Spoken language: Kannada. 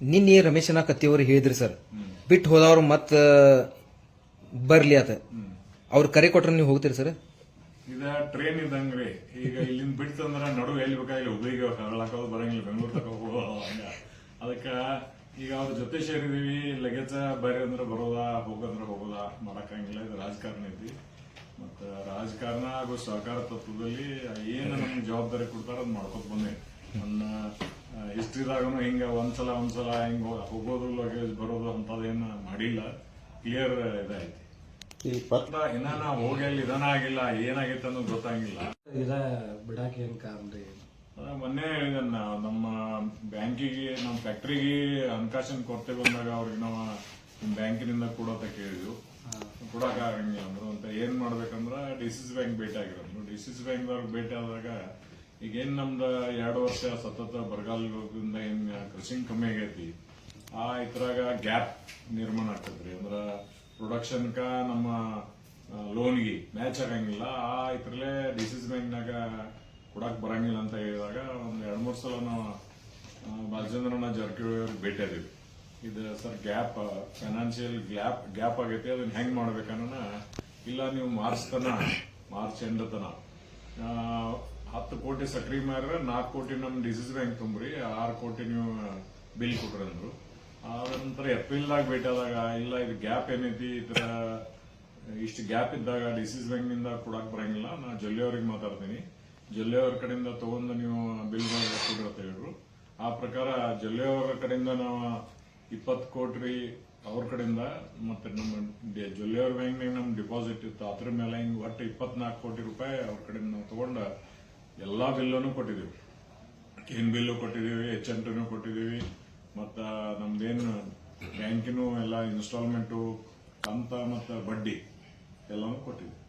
ನಿನ್ನೆ ರಮೇಶನ ಕತ್ತಿಯವರು ಹೇಳಿದ್ರಿ ಸರ್. ಬಿಟ್ಟು ಹೋದವ್ರು ಮತ್ತ ಬರ್ಲಿ ಆತ ಅವ್ರು ಕರೆ ಕೊಟ್ರೆ ನೀವು ಹೋಗ್ತೀರಿ ಸರ್? ಇದ ಟ್ರೈನ್ ಇದ್ದಂಗ್ರಿ ಈಗ ಇಲ್ಲಿಂದ ಬಿಡ್ತಂದ್ರ ನಡು ಎಲ್ಲಿ ಬೇಕಾಗಿಲ್ಲ, ಹುಬ್ಳಿಗೆ ಹಾಕೋದು ಬರಂಗಿಲ್ಲ ಬೆಂಗಳೂರು ತಕ ಹಂಗ ಅದಕ್ಕ ಈಗ ಅವ್ರ ಜೊತೆ ಸೇರಿದೀವಿ ಲಗೇಜ ಬರೀ ಅಂದ್ರೆ ಬರೋದಾ, ಹೋಗಂದ್ರ ಹೋಗೋದಾ ಮಾಡಕ್ಕಂಗಿಲ್ಲ. ಇದು ರಾಜಕಾರಣ ಐತಿ. ಮತ್ತ ರಾಜಕಾರಣ ಹಾಗೂ ಸರ್ಕಾರ ತತ್ವದಲ್ಲಿ ಏನು ನಮ್ಗೆ ಜವಾಬ್ದಾರಿ ಕೊಡ್ತಾರ ಅದ್ ಮಾಡ್ಕೊತ ಬಂದೆ. ನನ್ನ ಹಿಸ್ಟ್ರಿದಾಗನು ಹಿಂಗ ಒಂದ್ಸಲ ಒಂದ್ಸಲ ಹಿಂಗ ಹೋಗೋದು ಲಗೇಜ್ ಬರೋದು ಅಂತದೇನ ಮಾಡಿಲ್ಲ. ಕ್ಲಿಯರ್ ಇದಾಯ್ತಿ. ಈ ಪತ್ರ ಅಂತ ಇನ್ನ ನಾ ಹೋಗಿ ಅಲ್ಲಿ ಇದನ್ನ ಆಗಿಲ್ಲ ಏನಾಗೈತೆ ಅನ್ನೋದು ಗೊತ್ತಾಗಿಲ್ಲ. ಇದ ಬಿಡಾಕ ಏನ್ ಕಾರಣ ರೀ? ಅದ ಮೊನ್ನೆ ಹೇಳಿದನ್ನ ನಮ್ಮ ಬ್ಯಾಂಕಿಗೆ ನಮ್ಮ ಫ್ಯಾಕ್ಟ್ರಿಗೆ ಹಣಕಾಸಿನ ಕೊರತೆ ಬಂದಾಗ ಅವ್ರಿಗೆ ನಾವು ಬ್ಯಾಂಕಿನಿಂದ ಕೊಡೋತ ಕೇಳಿದ್ವಿ. ಕೊಡಕ್ ಆಗಂಗಿಲ್ಲ ಅಂದ್ರು ಅಂತ. ಏನ್ ಮಾಡ್ಬೇಕಂದ್ರ ಡಿಸಿಸ್ ಸಿ ಸಿ ಬ್ಯಾಂಕ್ ಭೇಟಿ ಆಗಿರೋದು. ಡಿಸಿಸ್ ಸಿ ಸಿ ಬ್ಯಾಂಕ್ ಅವ್ರಿಗೆ ಭೇಟಿ ಆದಾಗ ಈಗ ಏನ್ ನಮ್ದ ಎರಡು ವರ್ಷ ಸತತ ಬರಗಾಲದಿಂದ ಏನ್ ಕೃಷಿ ಕಮ್ಮಿ ಆಗೈತಿ, ಆ ಇದ್ರಾಗ ಗ್ಯಾಪ್ ನಿರ್ಮಾಣ ಆಗ್ತದ್ರಿ. ಅಂದ್ರ ಪ್ರೊಡಕ್ಷನ್ಕ ನಮ್ಮ ಲೋನ್ಗೆ ಮ್ಯಾಚ್ ಆಗಂಗಿಲ್ಲ. ಆ ಇದ್ರಲ್ಲೇ ಡಿಸೀಸ್ ಬ್ಯಾಂಕ್ನಾಗ ಕೊಡಕ್ ಬರಂಗಿಲ್ಲ ಅಂತ ಹೇಳಿದಾಗ ಒಂದ್ ಎರಡ್ ಮೂರ್ ಸಲ ನಾವು ಬಾಲಚಂದ್ರನ ಅವ್ರಿಗೆ ಭೇಟಿ ಆದಿವಿ. ಇದು sir gap financial gap gap ಆಗೈತಿ, ಅದನ್ನ ಹೆಂಗ್ ಮಾಡ್ಬೇಕನ್ನ ಇಲ್ಲ ನೀವು ಮಾರ್ಚ್ ತನ, ಮಾರ್ಚ್ ಎಂಡ್ ತನ ಕೋಟಿ ಸಕ್ರಿ ಮಾಡ್ರೆ ನಾಲ್ಕು ಕೋಟಿ ನಮ್ಮ ಡಿ ಸಿ ಸಿ ಬ್ಯಾಂಕ್ ತುಂಬ್ರಿ, ಆರು ಕೋಟಿ ನೀವು ಬಿಲ್ ಕೊಟ್ರಿ ಅಂದ್ರು. ಆದ ನಂತರ ಏಪ್ರಿಲ್ದಾಗ ಭೇಟಿ ಆದಾಗ ಇಲ್ಲ, ಇದು ಗ್ಯಾಪ್ ಏನೈತಿ ತರ ಇಷ್ಟು ಗ್ಯಾಪ್ ಇದ್ದಾಗ ಡಿಸೀಸ್ ಸಿ ಸಿ ಬ್ಯಾಂಕ್ನಿಂದ ಕೊಡಕ್ ಬರಂಗಿಲ್ಲ. ನಾ ಜೊಲ್ಲೆ ಅವ್ರಿಗೆ ಮಾತಾಡ್ತೀನಿ. ಜೊಲ್ಲೆ ಅವ್ರ ಕಡೆಯಿಂದ ತಗೊಂಡು ನೀವು ಬಿಲ್ ಕೊಡ್ರಿ ಅಂತ ಹೇಳಿದ್ರು ಆ ಪ್ರಕಾರ ಜೊಲ್ಲೆ ಕಡೆಯಿಂದ ನಾವು ಇಪ್ಪತ್ತು ಕೋಟಿ ಅವ್ರ ಕಡೆಯಿಂದ, ಮತ್ತೆ ನಮ್ಮ ಜೊಲ್ಲೆಯವ್ರ ಬ್ಯಾಂಕ್ನಾಗ ನಮ್ಮ ಡಿಪಾಸಿಟ್ ಇತ್ತು. ಅದ್ರ ಮೇಲೆ ಹಿಂಗೆ ಒಟ್ಟು ಇಪ್ಪತ್ನಾಲ್ಕು ಕೋಟಿ ರೂಪಾಯಿ ಅವ್ರ ಕಡೆಯಿಂದ ನಾವು ತಗೊಂಡ ಎಲ್ಲಾ ಬಿಲ್ಲನ್ನು ಕೊಟ್ಟಿದ್ದೀವಿ. ಏನು ಬಿಲ್ಲು ಕೊಟ್ಟಿದ್ದೀವಿ ಎಚ್ ಎನ್ ಮತ್ತು ಮತ್ತ ನಮ್ದೇನು ಬ್ಯಾಂಕಿನೂ ಎಲ್ಲ ಇನ್ಸ್ಟಾಲ್ಮೆಂಟು ಕಂತ ಮತ್ತು ಬಡ್ಡಿ ಎಲ್ಲನೂ ಕೊಟ್ಟಿದ್ದೀವಿ.